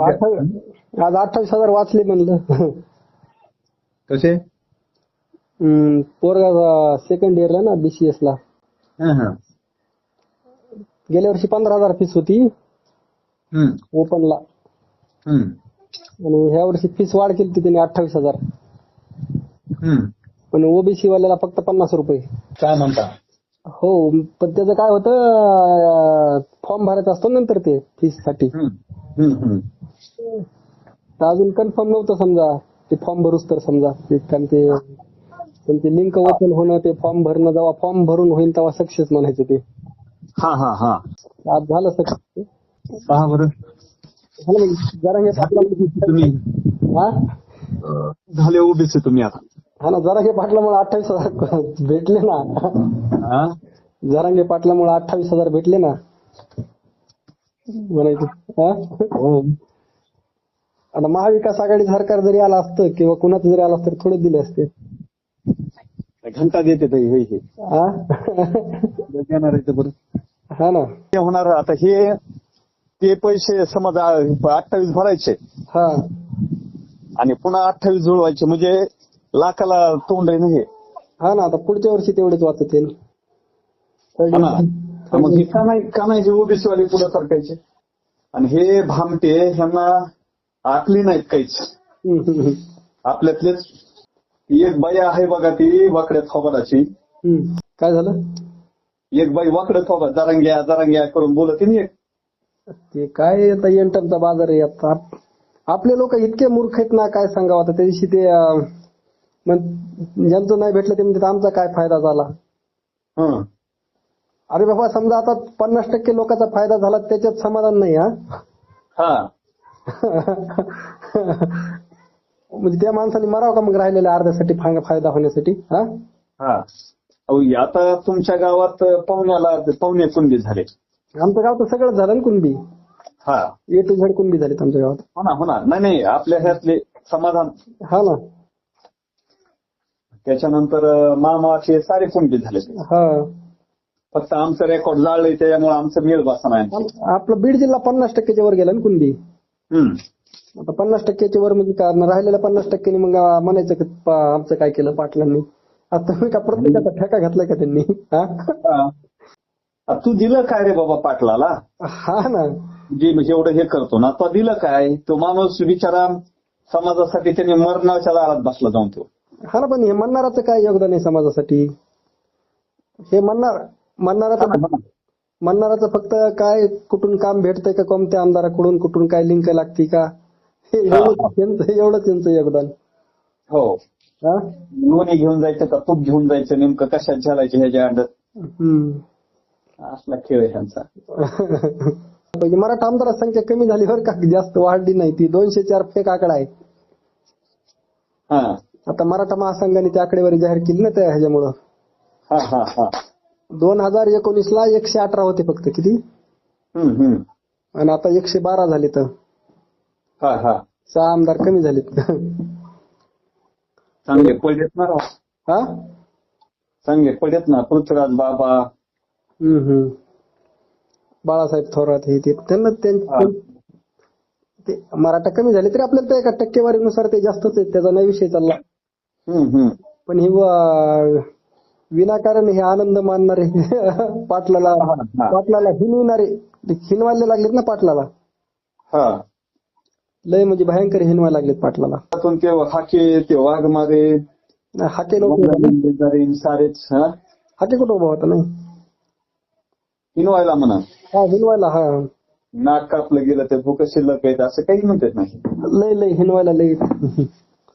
अठ्ठावीस आज अठ्ठावीस हजार वाचले म्हणलं. कसे? पोरगा सेकंड इयरला ना बीसीएस ला. हा हा. गेल्या वर्षी पंधरा हजार फीस होती. ओपनला हम्म, आणि ह्या वर्षी फीस वाढ केली होती त्याने अठ्ठावीस हजार. पण ओबीसी वाल्याला फक्त पन्नास रुपये. काय म्हणता? हो पण त्याचं काय होतं फॉर्म भरायचा असतो नंतर ते फीससाठी. तर अजून कन्फर्म नव्हतं समजा ते फॉर्म भरूच तर समजा कारण ते त्यांची लिंक ओपन होणं ते फॉर्म भरणं जेव्हा फॉर्म भरून होईल तेव्हा सक्सेस म्हणायचं ते. हा हा हा. आज झालं सक्सेस पहा बरं. जरा हे हा? झाले तुम्ही आता. हा ना जरांगे पाटलामुळे अठ्ठावीस हजार भेटले ना. हा? जरांगे पाटलामुळे अठ्ठावीस हजार भेटले ना. म्हणायचं हा? आता महाविकास आघाडी सरकार जरी आलं असतं किंवा कुणाचं जरी आलं असतं तर थोडे दिले असते. घंटा देते ताई, होय हे. हा? देणार आहे ते बरं हा ना. ते होणार आता हे ते पैसे समज अठ्ठावीस भरायचे. हा. आणि पुन्हा अठ्ठावीस जुळवायचे म्हणजे लाखाला तोंड आहे ना हे. हा ना आता पुढच्या वर्षी तेवढेच वाचतील. मग हे का नाही का नाही ओबीसी वाले पुढे सरकायचे? आणि हे भामटे ह्यांना आकली नाहीत काहीच. आपल्यातलेच एक बाई आहे बघा ती वाकड्या हम्म. काय झालं? एक बाई वाकडं थोबा जरांग्या जरांग्या करून बोलत नाही एक. ते काय आता एंटरचा बाजार आहे आता. आप- आपले लोक इतके मूर्ख आहेत ना काय सांगावं आता? त्या दिवशी ते मग ज्यांचं नाही भेटलं ते म्हणतात आमचा काय फायदा झाला? हं. अरे बाबा समजा आता पन्नास टक्के लोकांचा फायदा झाला त्याच्यात समाधान नाही हा? हा. म्हणजे त्या माणसाने मराव का मग राहिलेल्या अर्ध्यासाठी फायदा होण्यासाठी हा? हा. अहो आता तुमच्या गावात पाहुण्याला पाहुणे कुंडी झाले? आमचं गाव तर सगळं झालं ना कुणबी. हा. ए टू झेड कुणबी झालीत आमच्या गावात. हो ना हो ना. नाही नाही आपल्या ह्यातले समाधान. हा ना. त्याच्यानंतर मामाचे सारे कुंडी झाले हा. फक्त आमचं रेकॉर्ड जाळलंय त्याच्यामुळे आमचं मेळ बसा आपलं बीड जिल्हा पन्नास टक्क्याच्या वर गेला ना कुणबी? हम्म. आता पन्नास टक्क्याच्या वर म्हणजे काय राहिलेल्या पन्नास टक्क्याने मग म्हणायचं की आमचं काय केलं पाटलांनी? आता का प्रत्येकाचा ठेका घातलाय का त्यांनी? तू दिलं काय रे बाबा पाटलाला? हा ना. जे म्हणजे एवढं हे करतो ना तो दिलं काय? तो माणूस बिचारा समाजासाठी त्याने मरणाच्या दारात बसला जाऊन तो. हा ना पण हे म्हणणाराचं काय योगदान आहे समाजासाठी? हे म्हणणार म्हणणाराचं म्हणणाराचं फक्त काय कुठून काम भेटतंय का कोणत्या आमदाराकडून कुठून काय लिंक लागते का? हे एवढं त्यांचं योगदान. हो. लोणी घेऊन जायचं का तूप घेऊन जायचं? नेमकं कशात झालायचं ह्याच्या अंड हम्म. असला खेळ ह्यांचा मराठा आमदार संख्या कमी झाली बरं का? जास्त वाढली नाही ती. दोनशे चार फेक आकडा आहे हा. आता मराठा महासंघाने ती आकडेवारी जाहीर केली ना त्या ह्याच्यामुळं? हा हा हा. दोन हजार एकोणीस ला एकशे अठरा होते फक्त किती? आणि आता एकशे बारा झाले तर हा हा. सहा आमदार कमी झालेत. चांगले पडलेत ना. हा? चांगले पडलेत ना पृथ्वीराज बाबा. हम्म हम्म. बाळासाहेब थोरात हे ते त्यांना त्यां-. ते मराठा कमी झाले तरी आपल्याला त्या एका टक्केवारीनुसार ते जास्तच आहेत त्याचा नाही विषय चालला. पण हे विनाकारण हे आनंद मानणारे पाटलाला. पाटलाला हिनविणारे ते हिनवायला लागलेत ना पाटलाला? हा. लय म्हणजे भयंकर हिनवायला लागलेत पाटलाला. ते हाके ते वाघमारे हाके लोक सारेच हाके कुठं उभा होता नाही? हिनवायला म्हणा. हा हिनवायला हा. नाक कापलं गेलं ते भूक शिल्लक आहेत असं काही म्हणतात नाही. लय लय हिनवायला लय.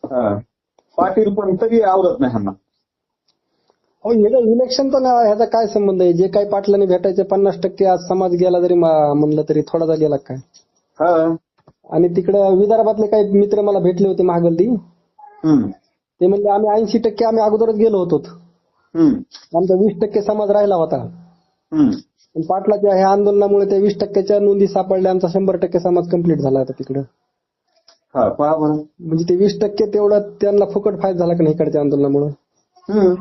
हा. पाटील पण तरी आवडत नाही ह्यांना. हो इलेक्शनचा ना ह्याचा काय संबंध आहे? जे काही पाटलाने भेटायचे पन्नास टक्के आज समाज गेला जरी मा- म्हणलं तरी थोडा गेला काय? हा. आणि तिकडं विदर्भातले काही मित्र मला भेटले होते महागल्ली हम्म. ते म्हणले आम्ही ऐंशी टक्के आम्ही अगोदरच गेलो होतो. हम्म. आमचा वीस टक्के समाज राहिला होता. हम्म. पण पाटलाच्या ह्या आंदोलनामुळे त्या वीस टक्क्याच्या नोंदी सापडल्या. आमचा शंभर टक्के समाज कंप्लीट झाला आता तिकडं. हा पहा बरं. म्हणजे ते वीस टक्के तेवढं त्यांना फुकट फायदा झाला का नाही इकडच्या आंदोलनामुळे? हम्म.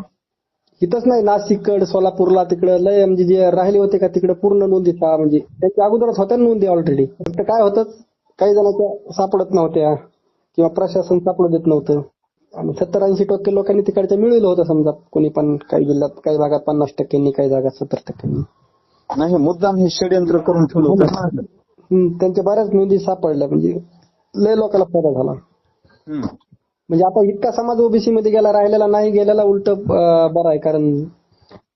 इथंच नाही नाशिककड सोलापूरला तिकडं लय म्हणजे जे राहिले होते का तिकडे पूर्ण नोंदी म्हणजे. त्याच्या अगोदरच होत्या नोंदी ऑलरेडी फक्त काय होतं काही जणांच्या सापडत नव्हत्या किंवा प्रशासन सापडू देत नव्हतं. आणि सत्तर ऐंशी टक्के लोकांनी तिकडच्या मिळवलं होतं समजा. कोणी पण काही जिल्ह्यात काही भागात पन्नास टक्क्यांनी काही भागात सत्तर टक्क्यांनी. नाही मुद्दाम हे षडयंत्र करून ठेवलं होतं. त्यांच्या बऱ्याच नोंदी सापडल्या. म्हणजे लय लोकांना फायदा झाला. म्हणजे आता इतका समाज ओबीसी मध्ये गेला राहिलेला नाही गेलेला उलट बरं आहे. कारण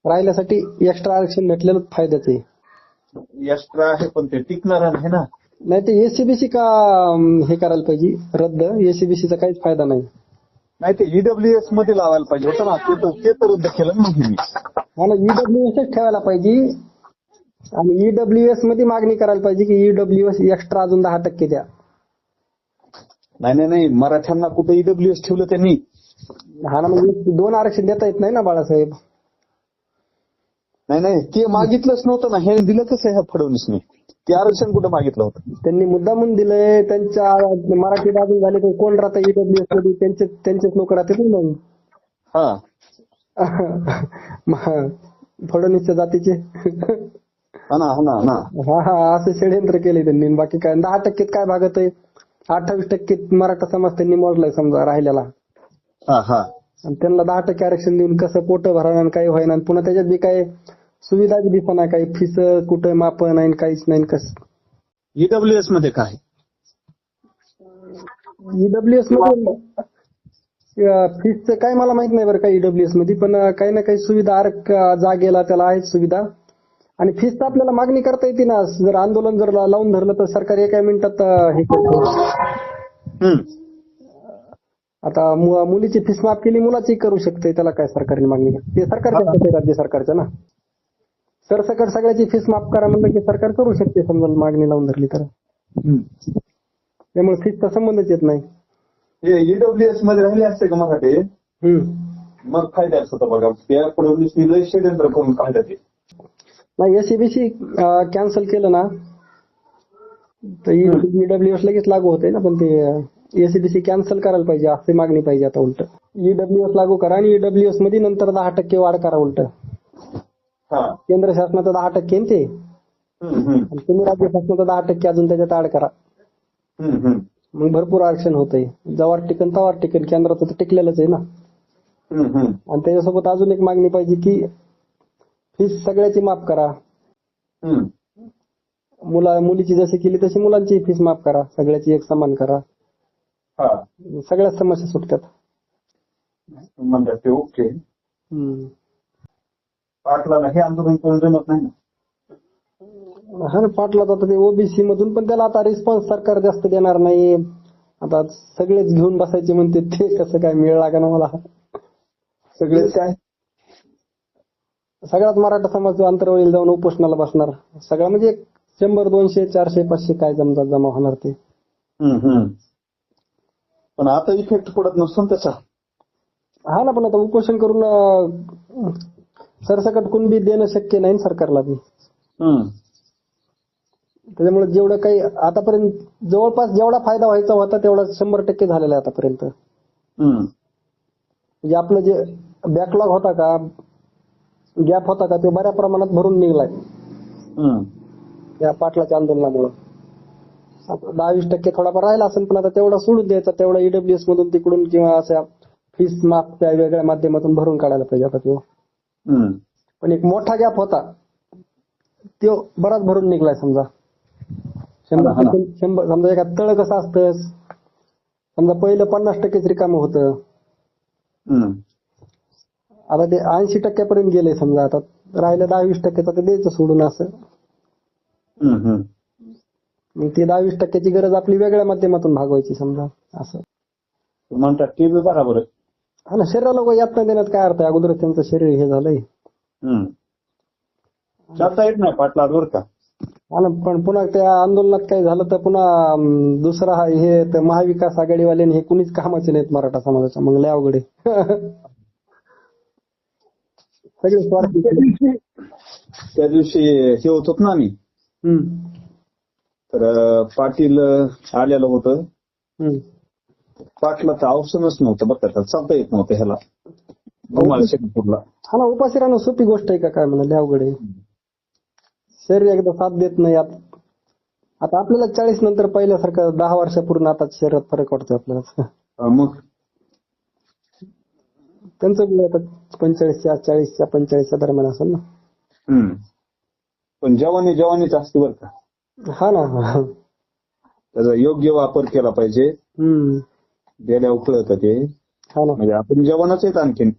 राहिल्यासाठी एक्स्ट्रा आरक्षण भेटलेलं फायद्याचं आहे. एक्स्ट्रा आहे पण ते टिकणार आहे ना? नाही ते एसीबीसी का हे करायला पाहिजे? रद्द? एसीबीसीचा काहीच फायदा नाही. नाही ते ईडब्ल्यूएसमध्ये लावायला पाहिजे होतं ना. ते तर- रद्द केलं मला ईडब्ल्यूएसच ठेवायला पाहिजे. आणि ईडब्ल्यूएसमध्ये मागणी करायला पाहिजे की ईडब्ल्यूएस एक्स्ट्रा अजून दहा टक्के द्या. नाही नाही नाही. मराठ्यांना कुठे ईडब्ल्यूएस ठेवलं त्यांनी? हा ना म्हणजे दोन आरक्षण देता येत नाही ना बाळासाहेब? नाही नाही. ते मागितलंच नव्हतं ना. हे दिलं कसं ह्या फडणवीसने. ते आरक्षण कुठं मागितलं होतं? त्यांनी मुद्दामून दिलंय. त्यांच्या मराठी बाजू झाले तर कोण राहतं ईडब्ल्यूएसमध्ये? त्यांचे त्यांचेच लोक राहतात ना मग. हा. फडणवीसच्या जातीचे. हा ना हा ना हा ना. हा हा असं षडयंत्र केले त्यांनी. बाकी काय दहा टक्केत काय भागत आहे? अठ्ठावीस टक्के मराठा समाज त्यांनी मोडलाय समजा राहिलेला. आणि त्यांना दहा टक्के आरक्षण देऊन कसं पोट भरावं आणि काही व्हायना आणि पुन्हा त्याच्यात बी काय सुविधा बी दिसना काही फीस कुठं माप नाही काहीच नाही कस. ईडब्ल्यूएसमध्ये काय? ईडब्ल्यूएसमध्ये फीसचं काय मला माहीत नाही बरं का ईडब्ल्यूएसमध्ये पण काही ना काही सुविधा जागेला त्याला आहेत सुविधा. आणि फीस तर आपल्याला मागणी करता येते ना. जर आंदोलन जर लावून धरलं तर सरकार एका मिनिटात हे करतं. आता मुलीची फीस माफ केली मुलाची करू शकते. त्याला काय सरकारने मागणी ते सरकारच्या राज्य सरकारच्या ना. सरसकट सगळ्याची फीस माफ करा म्हणलं की सरकार करू शकते समजा मागणी लावून धरली तर. त्यामुळे फीसचा संबंधच येत नाही. ईडब्ल्यूएसमध्ये राहिले असते का. मग फायद्याच होता बघा. त्या लय षडयंत्र करून काढलं. ते नाही एसीबीसी कॅन्सल केलं ना तर ईडब्ल्यूएस लगेच लागू होते ना पण ते एसीबीसी कॅन्सल करायला पाहिजे अशी मागणी पाहिजे आता उलट. ईडब्ल्यूएस लागू करा आणि ईडब्ल्यूएसमध्ये नंतर दहा टक्के वाढ करा उलट. केंद्र शासनाचं दहा टक्के ते? तुम्ही राज्य शासनाचं दहा टक्के अजून त्याच्यात ऍड करा. मग भरपूर आरक्षण होतंय. जवार टिकन तवार टिकन केंद्राचं तर टिकलेलंच आहे ना. आणि त्याच्यासोबत अजून एक मागणी पाहिजे की फीस सगळ्याची माफ करा. मुला मुलीची जशी केली तशी मुलांची फीस माफ करा. सगळ्याची एक समान करा. हा. सगळ्याच समस्या सुटतात. म्हणतात ते ओके. पाटलाला हे आंदोलन करून जमत नाही ना? हा ना पाटला आता ते ओबीसी मधून पण त्याला आता रिस्पॉन्स सरकार जास्त देणार नाही. आता सगळेच घेऊन बसायचे म्हणते ते कसं काय मिळ लागा ना मला? सगळेच काय? सगळ्यात मराठा समाज अंतरवळीला जाऊन उपोषणाला बसणार सगळं म्हणजे शंभर दोनशे चारशे पाचशे काय जमतात जमा होणार ते. पण आता इफेक्ट पडत नसतो त्याचा हा ना पण आता उपोषण करून सरसकट कुणबी देणं शक्य नाही सरकारला. त्याच्यामुळे जेवढं काही आतापर्यंत जवळपास जेवढा फायदा व्हायचा होता तेवढा शंभर टक्के झालेला आहे आतापर्यंत. म्हणजे आपलं जे बॅकलॉग होता का गॅप होता का? तो बऱ्या प्रमाणात भरून निघलाय. या पाटलाच्या आंदोलनामुळे. दहा वीस टक्के थोडाफार राहिला असेल पण आता तेवढा सोडून द्यायचा तेवढा ईडब्ल्यूएस मधून तिकडून किंवा अशा फीस माफच्या वेगळ्या माध्यमातून भरून काढायला पाहिजे आता तो. पण एक मोठा गॅप होता. तो बराच भरून निघलाय समजा. शंभर शंभर समजा एका तळ कसं असतं समजा पहिलं पन्नास टक्केच रिकामं होतं. आता ते ऐंशी टक्क्यापर्यंत गेले समजा आता राहिलं दहा वीस टक्क्याचं ते द्यायचं सोडून असं. हम्म, हम्म. मग ती दहा वीस टक्क्याची गरज आपली वेगळ्या माध्यमातून भागवायची समजा असं. म्हणतात ते बी बरोबर आहे हा ना शरीराला काही यातना देण्यात काय अर्थ आहे? अगोदर त्यांचं शरीर हे झालंय. हम्म. चालता येत नाही पाटला बरं का? हा ना पण पुन्हा त्या आंदोलनात काही झालं तर पुन्हा अं, दुसरा हा हे महाविकास आघाडीवाल्याने हे कुणीच कामाचे नाहीत मराठा समाजाच्या मग लय अवघड आहे. सगळे स्वार्थी त्या दिवशी हे होत होत ना आम्ही. हम्म. तर पाटील आलेलं होतं. पाटला तर अवसरच नव्हतं बघा त्याला चालता येत नव्हतं ह्याला. शेखपूरला हा ना उपाशी राहणं सोपी गोष्ट आहे का काय म्हणा लय अवघड आहे. शरीर एकदा साथ देत नाही आता आपल्याला चाळीस नंतर पहिल्यासारखं दहा वर्षापूर्वी आता शरीरात फरक वाटतो आपल्याला. मग? त्यांचं आता पंचेचाळीसच्या चाळीसच्या पंचेचाळीसच्या दरम्यान असेल ना. हम्म. पण जवानी जवानीच असते बरं का. हा ना. त्याचा योग्य वापर केला पाहिजे. हम्म. गेल्या उकळत ते. हा ना. म्हणजे आपण जवानच आहेत आणखीन.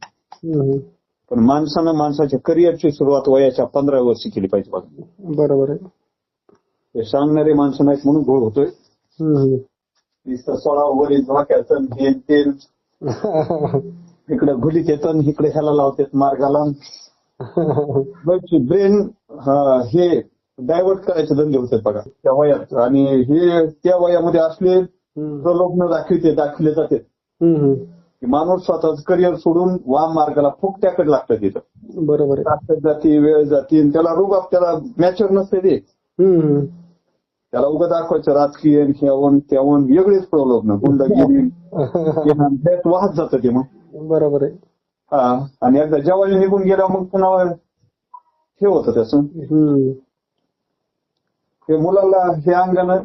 पण माणसानं माणसाच्या करिअरची सुरुवात वयाच्या पंधरा वर्षी केली पाहिजे बघा. बरोबर आहे. ते सांगणारे माणसं नाहीत म्हणून घोळ होतोय. सोळा वगैरे तेल. इकडे घुलीत येतं इकडे ह्याला लावतात मार्गाला ब्रेन हे डायव्हर्ट करायचे धंदे होते बघा. त्या वयात. आणि हे त्या वयामध्ये असले. प्रलोभन दाखवते दाखवले जाते. माणूस स्वतःच करिअर सोडून वाम मार्गाला फुकट्याकडे लागतं तिथं. बरोबर जाती वेळ जाती आणि त्याला रोग त्याला मॅच्युअर नसते ते. त्याला उगा दाखवायचं राजकीय ह्यावन त्यावन वेगळेच प्रॉब्लेम ना गुंडगिरी वाहत जातं ते मग. बरोबर आहे. हा आणि एकदा जवानी निघून गेला मग पुन्हा हे होतं त्याचं. हम्म. हे मुलाला हे अंगानं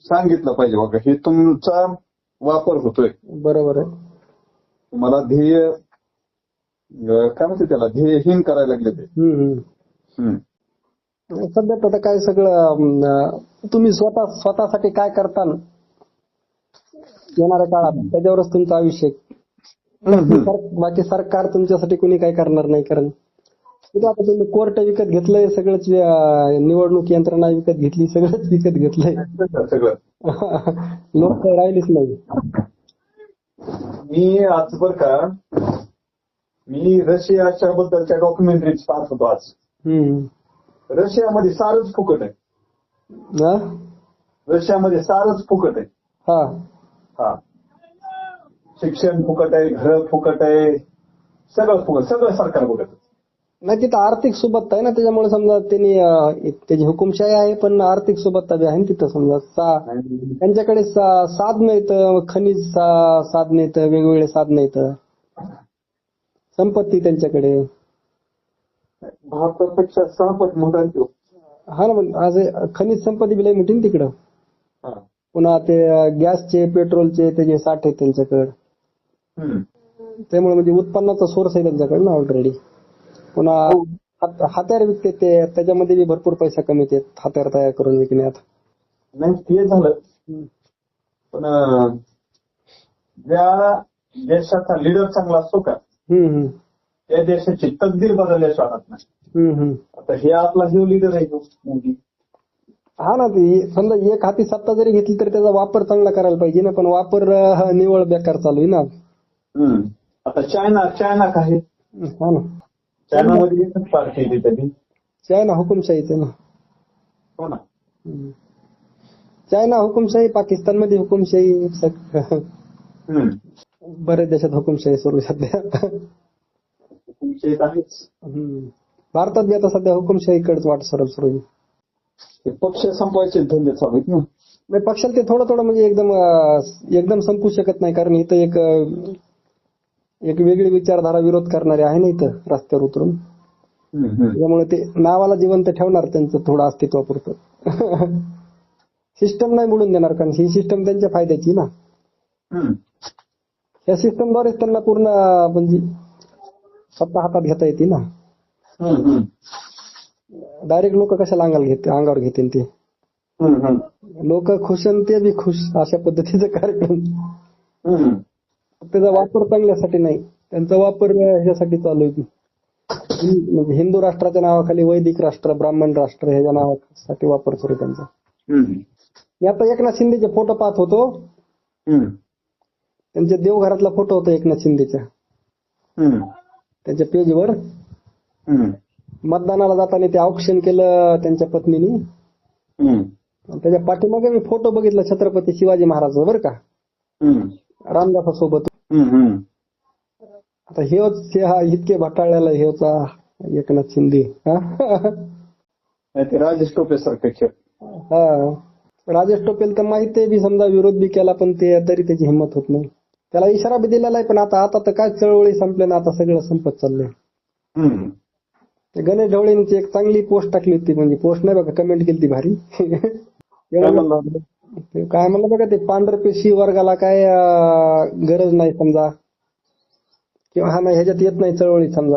सांगितलं पाहिजे बघा हे तुमचा वापर होतोय. बरोबर आहे. तुम्हाला ध्येय काय म्हणते त्याला? ध्येयहीन करायला लागले ते. सध्या तर काय सगळं तुम्ही स्वतः स्वतःसाठी काय करता येणाऱ्या काळात? त्याच्यावरच तुमचं आयुष्य. सर- बाकी सरकार तुमच्यासाठी कोणी काय करणार नाही कारण आता तुम्ही कोर्ट विकत घेतलंय सगळंच निवडणूक यंत्रणा विकत घेतली सगळंच विकत घेतलंय. सगळं लोक काही राहिलीच नाही. मी आज बर का मी रशियाच्या बद्दलच्या डॉक्युमेंटरीज पाहत होतो आज. रशियामध्ये सारच फुकट आहे? रशियामध्ये सारच फुकट आहे. हा. हा. शिक्षण फुकट आहे घर फुकट आहे सगळं फुकट सगळं सरकार फुकट आहे. नाही तिथं आर्थिक सुबत्ता आहे ना त्याच्यामुळे समजा त्यांनी त्याची हुकुमशाही आहे पण आर्थिक सुबत्ता बी आहे ना तिथं समजा सा त्यांच्याकडे साधनं येतं खनिज सा- साधनं येतं वेगवेगळे साधनं येतं संपत्ती त्यांच्याकडे भारतापेक्षा सहापट मोठा. हा ना पण आज खनिज संपत्ती बी लई मोठी तिकडं हा. पुन्हा ते गॅसचे पेट्रोलचे त्याचे साठे आहेत त्यांच्याकडे. त्यामुळे म्हणजे उत्पन्नाचा सोर्स आहे त्यांच्याकडे ना ऑलरेडी पुन्हा हात- हत्यार विकते ते त्याच्यामध्ये बी भरपूर पैसा कमीते हत्यार तयार करून विकण्यात. नाही ते झालं. पण ज्या देशाचा लीडर चांगला असतो का? त्या देशाची तकदीर बदलल्याशिवाय राहत नाही. आता हे आपला जो लीडर आहे मोदी. हा ना ती समजा एक हाती सत्ता जरी घेतली तरी त्याचा वापर चांगला करायला पाहिजे ना पण वापर हा निवळ बेकार चालू आहे ना. आता चायना चायना काय? हा ना. चायनामध्ये एकच पार्टी आहे त्यांनी चायना हुकुमशाहीच आहे ना. हो ना. चायना हुकुमशाही पाकिस्तानमध्ये हुकुमशाही. बऱ्याच देशात हुकुमशाही सुरू आहे सध्या आहेच. भारतात बी आता सध्या हुकुमशाहीकडेच वाट सरळ सुरू आहे. ते पक्ष संपवायचे धंदे चालू आहेत ना. पक्षाला ते थोडं थोडं म्हणजे एकदम एकदम संपू शकत नाही कारण इथं एक एक वेगळी विचारधारा विरोध करणारे आहे ना इथं रस्त्यावर उतरून. त्यामुळे ते नावाला जिवंत ठेवणार त्यांचं थोडं अस्तित्वापुरतं सिस्टम नाही बुडून देणार कारण ही सिस्टम त्यांच्या फायद्याची ना. या सिस्टमद्वारेच त्यांना पूर्ण म्हणजे सत्ता हातात घेता येते ना. डायरेक्ट लोक कशाला अंगाला घेते अंगावर घेतील ते. लोक खुश आणि ते बी खुश अशा पद्धतीचं कार्यक्रम. त्याचा वापर चांगल्यासाठी नाही त्यांचा वापर ह्याच्यासाठी चालू आहे म्हणजे हिंदू राष्ट्राच्या नावाखाली वैदिक राष्ट्र ब्राह्मण राष्ट्र ह्याच्या नावासाठी वापर आहे त्यांचा. मी आता एकनाथ शिंदेचे फोटो पाहत होतो. त्यांच्या देवघरातला फोटो होता एकनाथ हम्म. त्यांच्या पेजवर. मतदानाला जाताना ते ऑप्शन केलं त्यांच्या पत्नीने त्याच्या पाठीमागे मी फोटो बघितला छत्रपती शिवाजी महाराज बरं का. रामदासासोबत. आता हेच हे हा इतके भटाळलेला हेचा एकनाथ शिंदे. ते राजेश टोपे सारखे खेळ. हा. राजेश टोपेल तर माहिती आहे बी समजा विरोध बी केला पण ते तरी त्याची हिंमत होत नाही. त्याला इशारा बी दिलेला आहे पण आता आता तर काय चळवळी संपल्या ना आता सगळं संपत चाललंय. गणेश ढवळेंची एक चांगली पोस्ट टाकली होती म्हणजे पोस्ट नाही बघा कमेंट केली ती भारी. ते काय म्हणलं- बघा ते पांढरपेशी वर्गाला काय अं, गरज नाही समजा. किंवा हा नाही ह्याच्यात येत नाही चळवळीत समजा.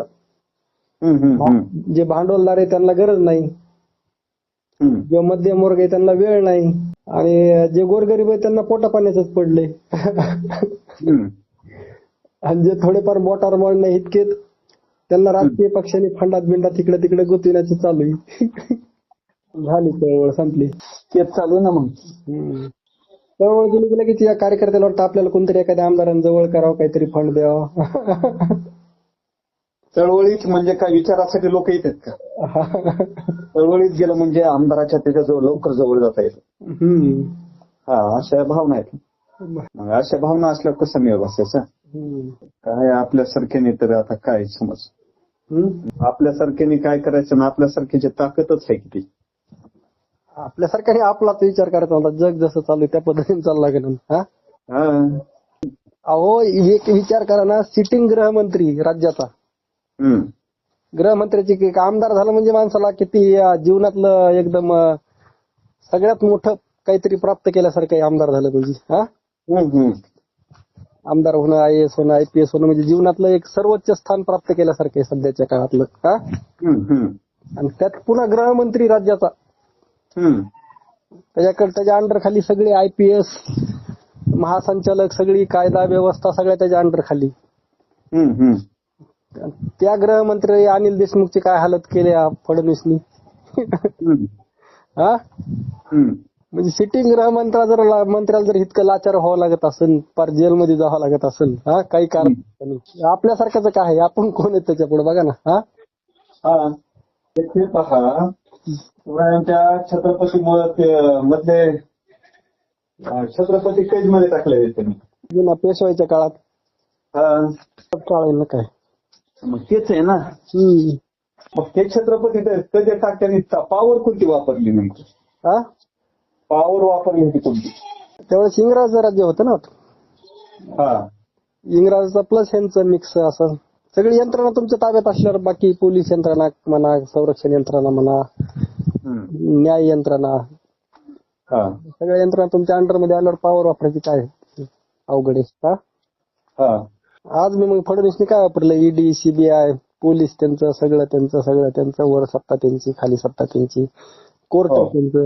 हम्म, हम्म, हम्म, जे भांडवलदार आहे त्यांना गरज नाही. हम्म. जो मध्यम वर्ग आहे त्यांना वेळ नाही. आणि जे गोरगरीब आहे त्यांना पोटा पाण्याच पडले. हम्म. आणि जे थोडेफार मोटार नाही इतकेच त्यांना राजकीय पक्षांनी फंडात बिंडात तिकडे तिकडे गुंतविण्याचं चालू आहे. झाली चळवळ संपली तेच चालू आहे ना मग. चळवळ गेली की लगेच या कार्यकर्त्याला वाटतं आपल्याला कोणतरी एखाद्या आमदारांजवळ करावं काहीतरी फंड द्यावं चळवळीत म्हणजे काय विचारासाठी लोक येतात का चळवळीत गेलं म्हणजे आमदाराच्या त्याच्याजवळ लवकर जवळ जाता येतं. हा अशा भावना आहेत मग अशा भावना असल्यावर कसं मिळ बसायचं हम्म. काय आपल्यासारख्याने तर आता काय समज. आपल्यासारख्याने काय करायचं ना आपल्यासारख्याची ताकदच आहे किती आपल्यासारख्याने आपलाच विचार करायचा होता जग जसं चालू त्या पद्धतीने चालला लागेल हा? हा. अहो एक विचार करा ना सिटिंग गृहमंत्री राज्याचा. गृहमंत्र्याची आमदार झालं म्हणजे माणसाला किती जीवनातलं एकदम सगळ्यात मोठं काहीतरी प्राप्त केल्यासारखं आमदार झालं म्हणजे हा? आमदार होणं आय एस होणं आयपीएस होणं म्हणजे जीवनातलं एक सर्वोच्च स्थान प्राप्त केल्यासारखं आहे सध्याच्या काळातलं हा? आणि त्यात पुन्हा गृहमंत्री राज्याचा. त्याच्याकडे त्याच्या अंडर खाली सगळे आयपीएस महासंचालक सगळी कायदा व्यवस्था सगळ्या त्याच्या अंडर खाली त्या गृहमंत्री अनिल देशमुखची काय हालत केली फडणवीसनी? हा? म्हणजे सिटिंग गृहमंत्र्या जर मंत्र्याला जर इतकं लाचार व्हावं लागत असेल पार जेलमध्ये जावं लागत असेल हा? काही कारण नाही. आपल्यासारख्याच काय आहे? आपण कोण आहे त्याच्या पुढे बघा ना हा. हा ते पहा. शिवरायांच्या छत्रपती मधले छत्रपती कैदमध्ये टाकले त्यांनी. जुना पेशवाईच्या काळात? ना काय? मग तेच आहे ना. मग ते छत्रपती कधी टाकल्याने पावर कोणती वापरली नेमकी? हा? पावर वापरली होती कोणती? त्यावेळेस इंग्रज राज्य होतं ना? हा. इंग्रजचा प्लस ह्यांचं मिक्स असं. सगळी यंत्रणा तुमच्या ताब्यात असल्यावर बाकी पोलीस यंत्रणा म्हणा संरक्षण यंत्रणा म्हणा. न्याय यंत्रणा. हा. सगळ्या यंत्रणा तुमच्या अंडरमध्ये आल्यावर पॉवर वापरायची काय? अवघड आहे आज मी मग फडणवीसने काय वापरलं? ईडी सीबीआय पोलीस त्यांचं सगळं त्यांचं सगळं त्यांचं वर सत्ता त्यांची खाली सत्ता त्यांची कोर्ट हो. त्यांचं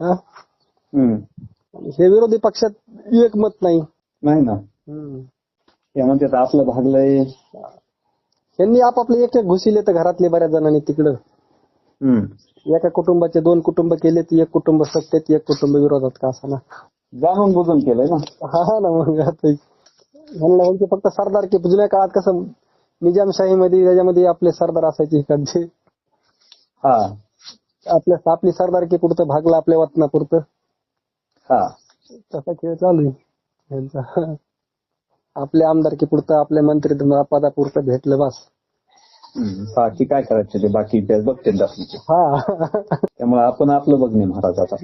हा. हे विरोधी पक्षात एक मत नाही. नाही ना. आपलं भागलंय. यांनी आपापले एक एक घुसिले तर घरातले बऱ्याच जणांनी तिकडं. एका कुटुंबाचे दोन कुटुंब केले तर एक कुटुंब सत्तेत एक कुटुंब विरोधात का असं ना? जाणून बुजून केलंय ना? हा हा ना मग ह्यांचे फक्त सरदार की जुन्या काळात कसं निजामशाहीमध्ये त्याच्यामध्ये आपले सरदार असायचे इकडचे हा. आपल्या आपली सरदारकी पुरतं भागलं आपल्या वतनापुरतं. हा. तसा खेळ चालू आहे आपल्या आमदारकी पुरतं आपल्या मंत्री पदापुरतं भेटलं बस. बाकी काय करायचं ते? बाकी ते बघते दाखवते हा. त्यामुळे आपण आपलं बघणे महाराज आता